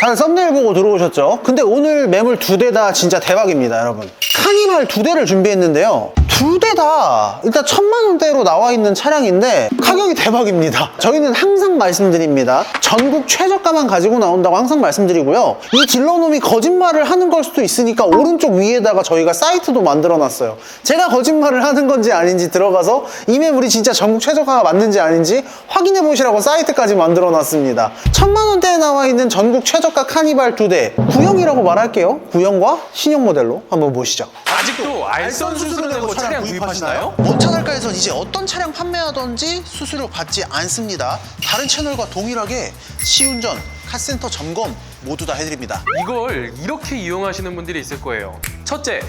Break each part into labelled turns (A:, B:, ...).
A: 다들 썸네일 보고 들어오셨죠? 근데 오늘 매물 두 대 다 진짜 대박입니다, 여러분. 카니발 두 대를 준비했는데요. 두 대 다 일단 천만 원대로 나와 있는 차량인데 가격이 대박입니다. 저희는 항상 말씀드립니다. 전국 최저가만 가지고 나온다고 항상 말씀드리고요. 이 딜러놈이 거짓말을 하는 걸 수도 있으니까 오른쪽 위에다가 저희가 사이트도 만들어 놨어요. 제가 거짓말을 하는 건지 아닌지 들어가서 이 매물이 진짜 전국 최저가가 맞는지 아닌지 확인해 보시라고 사이트까지 만들어 놨습니다. 천만 원대에 나와 있는 전국 최저가 카니발 두 대. 구형이라고 말할게요. 구형과 신형 모델로 한번 보시죠.
B: 아직도 알선 수수료 내고 차량 구입하시나요?
A: 원차날가에선 이제 어떤 차량 판매하던지 수수료 받지 않습니다. 다른 채널과 동일하게 시운전, 카센터 점검 모두 다 해드립니다.
B: 이걸 이렇게 이용하시는 분들이 있을 거예요. 첫째,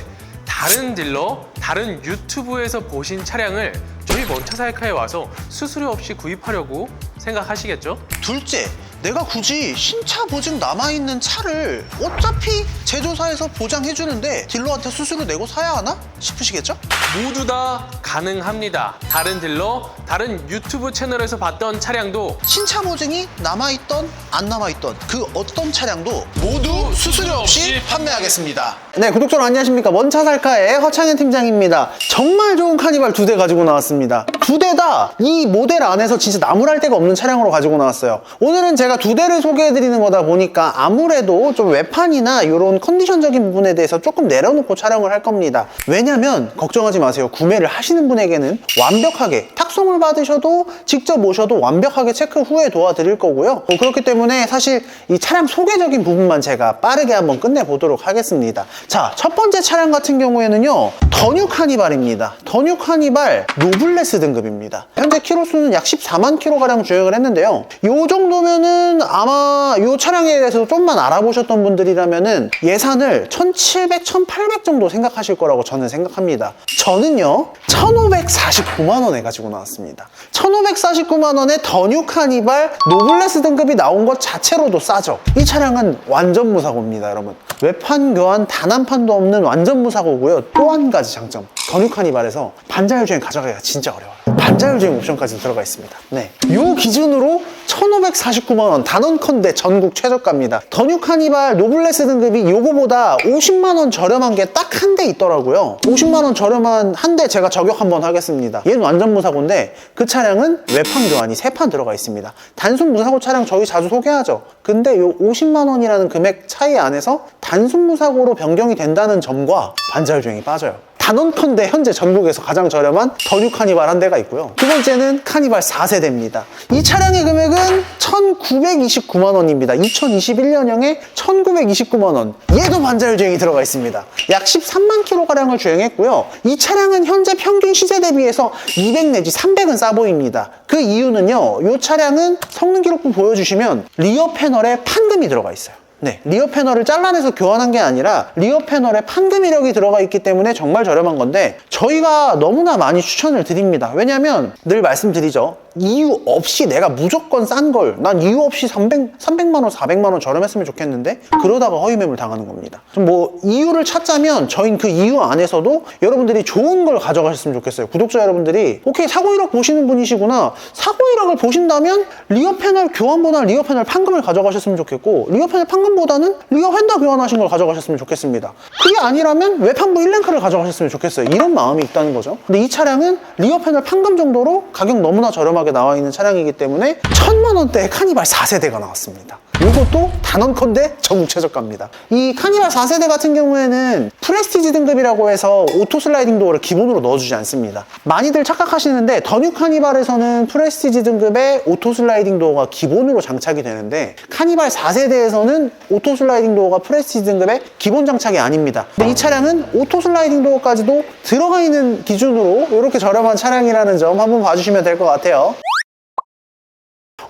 B: 다른 딜러, 다른 유튜브에서 보신 차량을 저희 먼차사이카에 와서 수수료 없이 구입하려고 생각하시겠죠?
A: 둘째, 내가 굳이 신차 보증 남아있는 차를 어차피 제조사에서 보장해주는데 딜러한테 수수료 내고 사야 하나? 싶으시겠죠?
B: 모두 다 가능합니다. 다른 딜러, 다른 유튜브 채널에서 봤던 차량도
A: 신차 보증이 남아있던 안 남아있던 그 어떤 차량도 모두 수수료 없이 판매하겠습니다. 네, 구독자 여러분 안녕하십니까. 먼차 살카의 허창현 팀장입니다. 정말 좋은 카니발 두 대 가지고 나왔습니다. 두 대 다 이 모델 안에서 진짜 나무랄 데가 없는 차량으로 가지고 나왔어요. 오늘은 제가 두 대를 소개해드리는 거다 보니까 아무래도 좀 외판이나 이런 컨디션적인 부분에 대해서 조금 내려놓고 촬영을 할 겁니다. 왜냐면 걱정하지 마세요. 구매를 하시는 분에게는 완벽하게 탁송을 받으셔도 직접 오셔도 완벽하게 체크 후에 도와드릴 거고요. 어, 그렇기 때문에 사실 이 차량 소개적인 부분만 제가 빠르게 한번 끝내보도록 하겠습니다. 자, 첫 번째 차량 같은 경우에는요. 더뉴 카니발입니다. 더뉴 카니발 노블레스 등급입니다. 현재 키로수는 약 14만 킬로가량 주행을 했는데요. 요 정도면은 아마 요 차량에 대해서 좀만 알아보셨던 분들이라면은 예산을 1,700, 1,800 정도 생각하실 거라고 저는 생각합니다. 저는요, 1,549만 원에 가지고 나왔습니다. 1,549만 원에 더뉴 카니발 노블레스 등급이 나온 것 자체로도 싸죠. 이 차량은 완전 무사고입니다, 여러분. 외판 교환 단 한 판도 없는 완전 무사고고요. 또 한 가지 장점. 더뉴 카니발에서 반자율 주행 가져가기가 진짜 어려워요. 반자율 주행 옵션까지 들어가 있습니다. 네. 요 기준으로 1,549만원 단원컨대 전국 최저가입니다. 더뉴 카니발 노블레스 등급이 요거보다 50만원 저렴한 게 딱 한 대 있더라고요. 50만원 저렴한 한 대 제가 저격 한번 하겠습니다. 얘는 완전 무사고인데 그 차량은 외판 교환이 세판 들어가 있습니다. 단순 무사고 차량 저희 자주 소개하죠. 근데 요 50만원이라는 금액 차이 안에서 단순 무사고로 변경이 된다는 점과 반자율 주행이 빠져요. 단원컨대 현재 전국에서 가장 저렴한 더뉴 카니발 한 대가 있고요. 두 번째는 카니발 4세대입니다. 이 차량의 금액은 1,929만 원입니다. 2021년형에 1,929만 원. 얘도 반자율 주행이 들어가 있습니다. 약 13만 킬로가량을 주행했고요. 이 차량은 현재 평균 시세 대비해서 200 내지 300은 싸 보입니다. 그 이유는요. 이 차량은 성능 기록부 보여주시면 리어 패널에 판금이 들어가 있어요. 네, 리어 패널을 잘라내서 교환한 게 아니라 리어 패널에 판금 이력이 들어가 있기 때문에 정말 저렴한 건데 저희가 너무나 많이 추천을 드립니다. 왜냐하면 늘 말씀드리죠. 이유 없이 내가 무조건 싼 걸 난 이유 없이 300, 300만 원, 400만 원 저렴했으면 좋겠는데 그러다가 허위 매물 당하는 겁니다. 좀뭐 이유를 찾자면 저희는 그 이유 안에서도 여러분들이 좋은 걸 가져가셨으면 좋겠어요. 구독자 여러분들이 오케이 사고 이력 보시는 분이시구나. 사고 이력을 보신다면 리어 패널 교환보다 리어 패널 판금을 가져가셨으면 좋겠고 리어 패널 판금보다는 리어 휀더 교환하신 걸 가져가셨으면 좋겠습니다. 그게 아니라면 외판부 1랭크를 가져가셨으면 좋겠어요. 이런 마음이 있다는 거죠. 근데 이 차량은 리어 패널 판금 정도로 가격 너무나 저렴하게 나와 있는 차량이기 때문에 천만 원대의 카니발 4세대가 나왔습니다. 이것도 단언컨대 전국 최저가입니다. 이 카니발 4세대 같은 경우에는 프레스티지 등급이라고 해서 오토 슬라이딩 도어를 기본으로 넣어주지 않습니다. 많이들 착각하시는데 더뉴 카니발에서는 프레스티지 등급의 오토 슬라이딩 도어가 기본으로 장착이 되는데 카니발 4세대에서는 오토 슬라이딩 도어가 프레스티지 등급의 기본 장착이 아닙니다. 근데 이 차량은 오토 슬라이딩 도어까지도 들어가 있는 기준으로 이렇게 저렴한 차량이라는 점 한번 봐주시면 될 것 같아요.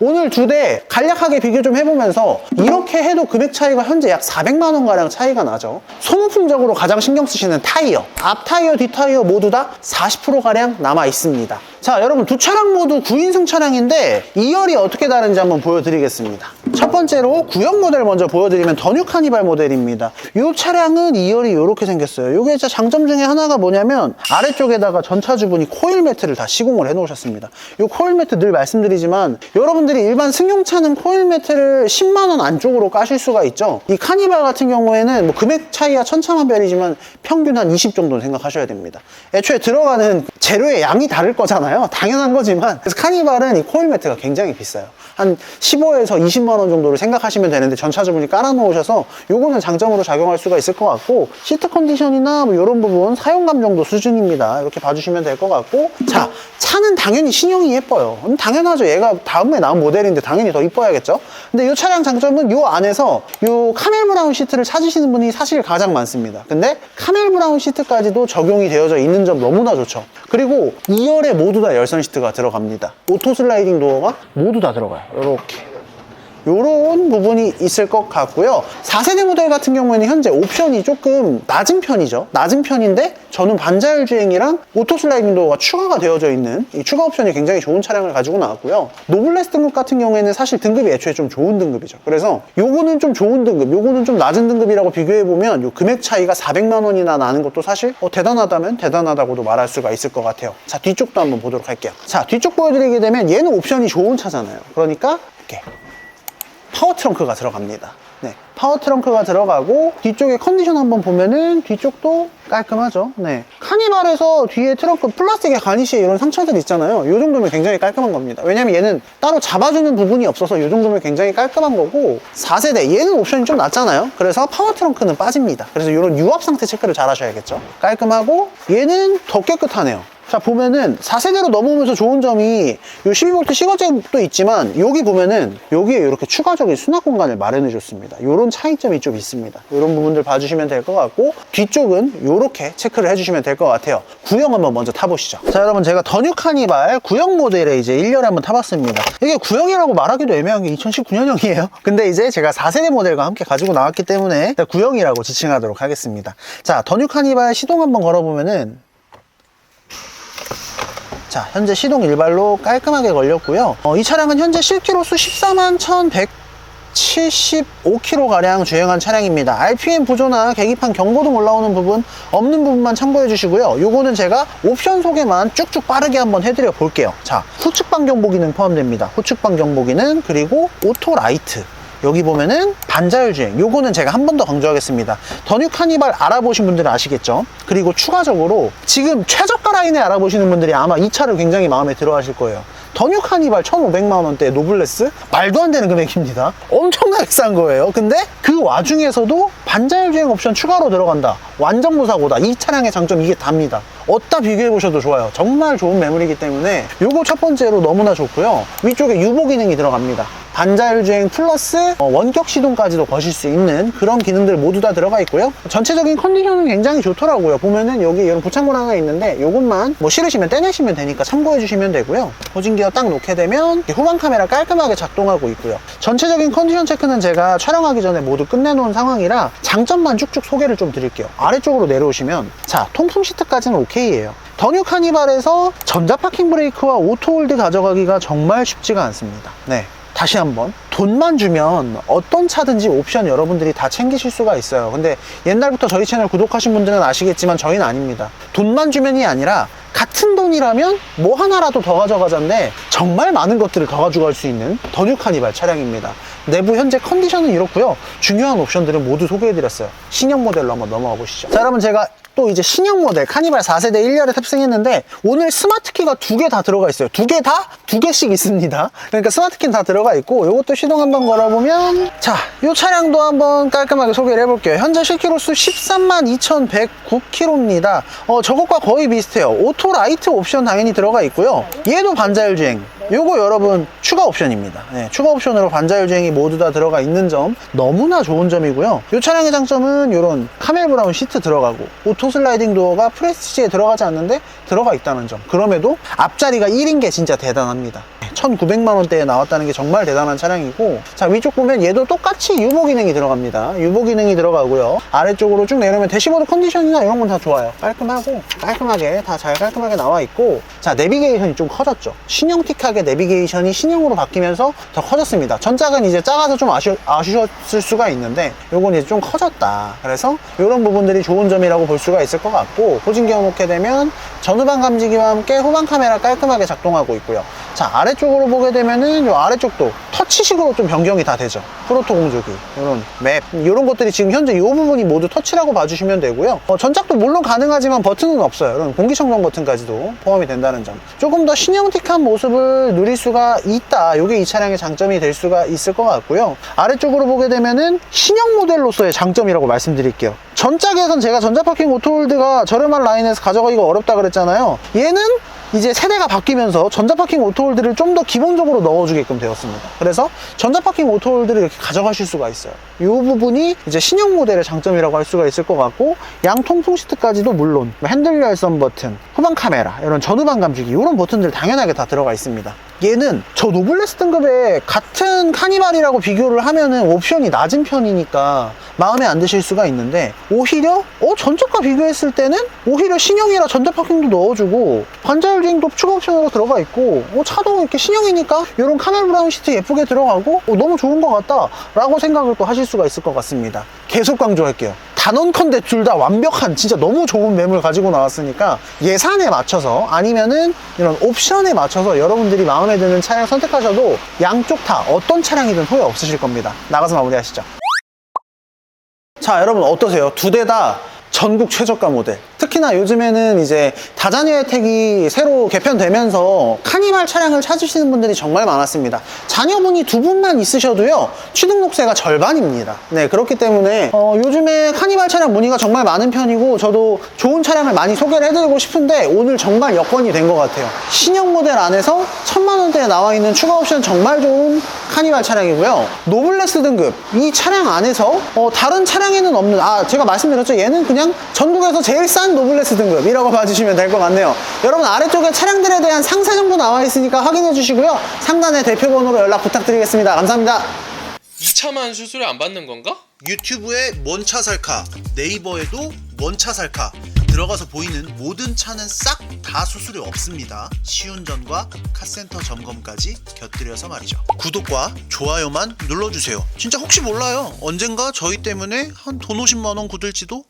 A: 오늘 두대 간략하게 비교 좀 해보면서 이렇게 해도 금액 차이가 현재 약 400만 원가량 차이가 나죠. 소모품적으로 가장 신경 쓰시는 타이어. 앞 타이어, 뒷 타이어 모두 다 40%가량 남아 있습니다. 자, 여러분 두 차량 모두 9인승 차량인데 2열이 어떻게 다른지 한번 보여드리겠습니다. 첫 번째로 구형 모델 먼저 보여드리면 더뉴 카니발 모델입니다. 이 차량은 2열이 이렇게 생겼어요. 이게 장점 중에 하나가 뭐냐면 아래쪽에다가 전차 주분이 코일 매트를 다 시공을 해 놓으셨습니다. 이 코일 매트 늘 말씀드리지만 여러분들이 일반 승용차는 코일 매트를 10만 원 안쪽으로 까실 수가 있죠. 이 카니발 같은 경우에는 뭐 금액 차이가 천차만별이지만 평균 한 20 정도는 생각하셔야 됩니다. 애초에 들어가는 재료의 양이 다를 거잖아요. 당연한 거지만 그래서 카니발은 이 코일 매트가 굉장히 비싸요. 한 15에서 20만 원 정도를 생각하시면 되는데 전차주분이 깔아놓으셔서 요거는 장점으로 작용할 수가 있을 것 같고 시트 컨디션이나 뭐 이런 부분 사용감 정도 수준입니다. 이렇게 봐주시면 될 것 같고 자 차는 당연히 신형이 예뻐요. 음, 당연하죠. 얘가 다음에 나온 모델인데 당연히 더 이뻐야겠죠. 근데 이 차량 장점은 이 안에서 이 카멜 브라운 시트를 찾으시는 분이 사실 가장 많습니다. 근데 카멜 브라운 시트까지도 적용이 되어져 있는 점 너무나 좋죠. 그리고 2열에 모두 다 열선 시트가 들어갑니다. 오토 슬라이딩 도어가 모두 다 들어가요. 이렇게. 요런 부분이 있을 것 같고요. 4세대 모델 같은 경우에는 현재 옵션이 조금 낮은 편이죠. 낮은 편인데 저는 반자율 주행이랑 오토 슬라이딩 도어가 추가가 되어져 있는 이 추가 옵션이 굉장히 좋은 차량을 가지고 나왔고요. 노블레스 등급 같은 경우에는 사실 등급이 애초에 좀 좋은 등급이죠. 그래서 요거는 좀 좋은 등급, 요거는 좀 낮은 등급이라고 비교해 보면 요 금액 차이가 400만 원이나 나는 것도 사실 어, 대단하다면 대단하다고도 말할 수가 있을 것 같아요. 자, 뒤쪽도 한번 보도록 할게요. 자, 뒤쪽 보여드리게 되면 얘는 옵션이 좋은 차잖아요. 그러니까 이렇게 파워 트렁크가 들어갑니다. 네, 파워 트렁크가 들어가고 뒤쪽에 컨디션 한번 보면은 뒤쪽도 깔끔하죠. 네, 카니발에서 뒤에 트렁크 플라스틱의 가니쉬에 이런 상처들 있잖아요. 이 정도면 굉장히 깔끔한 겁니다. 왜냐면 얘는 따로 잡아주는 부분이 없어서 이 정도면 굉장히 깔끔한 거고 4세대 얘는 옵션이 좀 낮잖아요. 그래서 파워 트렁크는 빠집니다. 그래서 이런 유압 상태 체크를 잘 하셔야겠죠. 깔끔하고 얘는 더 깨끗하네요. 자 보면은 4세대로 넘어오면서 좋은 점이 요 12V 시거잭도 있지만 여기 보면은 여기에 이렇게 추가적인 수납 공간을 마련해 줬습니다. 요런 차이점이 좀 있습니다. 요런 부분들 봐주시면 될 것 같고 뒤쪽은 요렇게 체크를 해주시면 될 것 같아요. 구형 한번 먼저 타보시죠. 자 여러분 제가 더뉴 카니발 구형 모델에 이제 1열에 한번 타봤습니다. 이게 구형이라고 말하기도 애매한 게 2019년형이에요. 근데 이제 제가 4세대 모델과 함께 가지고 나왔기 때문에 구형이라고 지칭하도록 하겠습니다. 자 더 뉴 카니발 시동 한번 걸어보면은 자, 현재 시동 일발로 깔끔하게 걸렸고요. 어, 이 차량은 현재 실기로수 14만 1175km 가량 주행한 차량입니다. RPM 보조나 계기판 경고등 올라오는 부분 없는 부분만 참고해 주시고요. 요거는 제가 옵션 소개만 쭉쭉 빠르게 한번 해드려 볼게요. 자, 후측방 경보 기능 포함됩니다. 후측방 경보 기능 그리고 오토 라이트 여기 보면은 반자율 주행. 요거는 제가 한 번 더 강조하겠습니다. 더뉴 카니발 알아보신 분들은 아시겠죠? 그리고 추가적으로 지금 최저가 라인에 알아보시는 분들이 아마 이 차를 굉장히 마음에 들어 하실 거예요. 더뉴 카니발 1,500만 원대 노블레스? 말도 안 되는 금액입니다. 엄청나게 싼 거예요. 근데 그 와중에서도 반자율 주행 옵션 추가로 들어간다. 완전 무사고다. 이 차량의 장점 이게 답니다. 어디다 비교해 보셔도 좋아요. 정말 좋은 매물이기 때문에 요거 첫 번째로 너무나 좋고요. 위쪽에 유보 기능이 들어갑니다 반자율 주행 플러스 어, 원격 시동까지도 거실 수 있는 그런 기능들 모두 다 들어가 있고요. 전체적인 컨디션은 굉장히 좋더라고요. 보면은 여기 이런 부착물 하나 있는데 요것만 뭐 싫으시면 떼내시면 되니까 참고해 주시면 되고요. 보진기어 딱 놓게 되면 후방 카메라 깔끔하게 작동하고 있고요. 전체적인 컨디션 체크는 제가 촬영하기 전에 모두 끝내놓은 상황이라 장점만 쭉쭉 소개를 좀 드릴게요. 아래쪽으로 내려오시면 자 통풍 시트까지는 오케이예요. 더뉴 카니발에서 전자 파킹 브레이크와 오토홀드 가져가기가 정말 쉽지가 않습니다. 네 다시 한번 돈만 주면 어떤 차든지 옵션 여러분들이 다 챙기실 수가 있어요. 근데 옛날부터 저희 채널 구독하신 분들은 아시겠지만 저희는 아닙니다. 돈만 주면이 아니라 같은 돈이라면 뭐 하나라도 더 가져가자인데 정말 많은 것들을 더 가져갈 수 있는 더뉴 카니발 차량입니다 내부 현재 컨디션은 이렇고요. 중요한 옵션들은 모두 소개해드렸어요. 신형 모델로 한번 넘어가 보시죠. 자 여러분 제가 또 이제 신형 모델 카니발 4세대 1열에 탑승했는데 오늘 스마트키가 두 개 다 들어가 있어요. 두 개 다? 두 개씩 있습니다. 그러니까 스마트키는 다 들어가 있고 이것도 시동 한번 걸어보면 자이 차량도 한번 깔끔하게 소개를 해볼게요. 현재 실키로수 13만 2109km입니다. 어, 저것과 거의 비슷해요. 오토 라이트 옵션 당연히 들어가 있고요. 얘도 반자율 주행 요거 여러분 추가 옵션입니다. 네, 추가 옵션으로 반자율 주행이 모두 다 들어가 있는 점 너무나 좋은 점이고요. 이 차량의 장점은 이런 카멜 브라운 시트 들어가고 오토 슬라이딩 도어가 프레스티지에 들어가지 않는데 들어가 있다는 점. 그럼에도 앞자리가 1인 게 진짜 대단합니다. 네, 1,900만 원대에 나왔다는 게 정말 대단한 차량이고 자 위쪽 보면 얘도 똑같이 유보 기능이 들어갑니다. 유보 기능이 들어가고요. 아래쪽으로 쭉 내려면 대시보드 컨디션이나 이런 건 다 좋아요. 깔끔하고 깔끔하게 다 잘 깔끔하게 나와 있고 자 내비게이션이 좀 커졌죠. 신형틱하게 내비게이션이 신형으로 바뀌면서 더 커졌습니다. 전작은 이제 작아서 좀 아쉬, 아쉬웠을 수가 있는데 요건 이제 좀 커졌다. 그래서 이런 부분들이 좋은 점이라고 볼 수가 있을 것 같고 호진 겨놓게 되면 전후방 감지기와 함께 후방 카메라 깔끔하게 작동하고 있고요. 자 아래쪽 으로 보게 되면은 요 아래쪽도 터치식으로 좀 변경이 다 되죠. 프로토 공조기 이런 맵 이런 것들이 지금 현재 이 부분이 모두 터치라고 봐주시면 되고요. 어, 전작도 물론 가능하지만 버튼은 없어요. 이런 공기청정 버튼까지도 포함이 된다는 점. 조금 더 신형틱한 모습을 누릴 수가 있다. 이게 이 차량의 장점이 될 수가 있을 것 같고요. 아래쪽으로 보게 되면은 신형 모델로서의 장점이라고 말씀드릴게요. 전작에선 제가 전자파킹 오토홀드가 저렴한 라인에서 가져가기가 어렵다 그랬잖아요. 얘는 이제 세대가 바뀌면서 전자파킹 오토홀드를 좀 더 기본적으로 넣어주게끔 되었습니다. 그래서 전자파킹 오토홀드를 이렇게 가져가실 수가 있어요. 이 부분이 이제 신형 모델의 장점이라고 할 수가 있을 것 같고 양 통풍 시트까지도 물론 뭐 핸들 열선 버튼, 후방 카메라, 이런 전후방 감지기 이런 버튼들 당연하게 다 들어가 있습니다. 얘는 저 노블레스 등급의 같은 카니발이라고 비교를 하면은 옵션이 낮은 편이니까 마음에 안 드실 수가 있는데 오히려 어 전작과 비교했을 때는 오히려 신형이라 전자 파킹도 넣어주고 반자율주행도 추가 옵션으로 들어가 있고 어, 차도 이렇게 신형이니까 이런 카멜 브라운 시트 예쁘게 들어가고 어, 너무 좋은 것 같다 라고 생각을 또 하실 수가 있을 것 같습니다. 계속 강조할게요 단언컨대 둘 다 완벽한 진짜 너무 좋은 매물 가지고 나왔으니까 예산에 맞춰서 아니면은 이런 옵션에 맞춰서 여러분들이 마음에 드는 차량 선택하셔도 양쪽 다 어떤 차량이든 후회 없으실 겁니다 나가서 마무리하시죠 자 여러분 어떠세요? 두 대 다 전국 최저가 모델. 특히나 요즘에는 이제 다자녀 혜택이 새로 개편되면서 카니발 차량을 찾으시는 분들이 정말 많았습니다. 자녀분이 두 분만 있으셔도요 취등록세가 절반입니다. 네 그렇기 때문에 어, 요즘에 카니발 차량 문의가 정말 많은 편이고 저도 좋은 차량을 많이 소개를 해드리고 싶은데 오늘 정말 여건이 된 것 같아요. 신형 모델 안에서 천만 원대에 나와 있는 추가 옵션 정말 좋은 카니발 차량이고요. 노블레스 등급. 이 차량 안에서 어, 다른 차량에는 없는 아 제가 말씀드렸죠. 얘는 그냥 전국에서 제일 싼 노블레스 등급이라고 봐주시면 될 것 같네요. 여러분 아래쪽에 차량들에 대한 상세 정보 나와 있으니까 확인해 주시고요. 상단에 대표번호로 연락 부탁드리겠습니다. 감사합니다.
B: 2차만 수수료 안 받는 건가?
A: 유튜브에 뭔 차 살까 네이버에도 뭔 차 살까 들어가서 보이는 모든 차는 싹 다 수수료 없습니다. 시운전과 카센터 점검까지 곁들여서 말이죠. 구독과 좋아요만 눌러주세요. 진짜 혹시 몰라요. 언젠가 저희 때문에 한 돈 50만원 굳을지도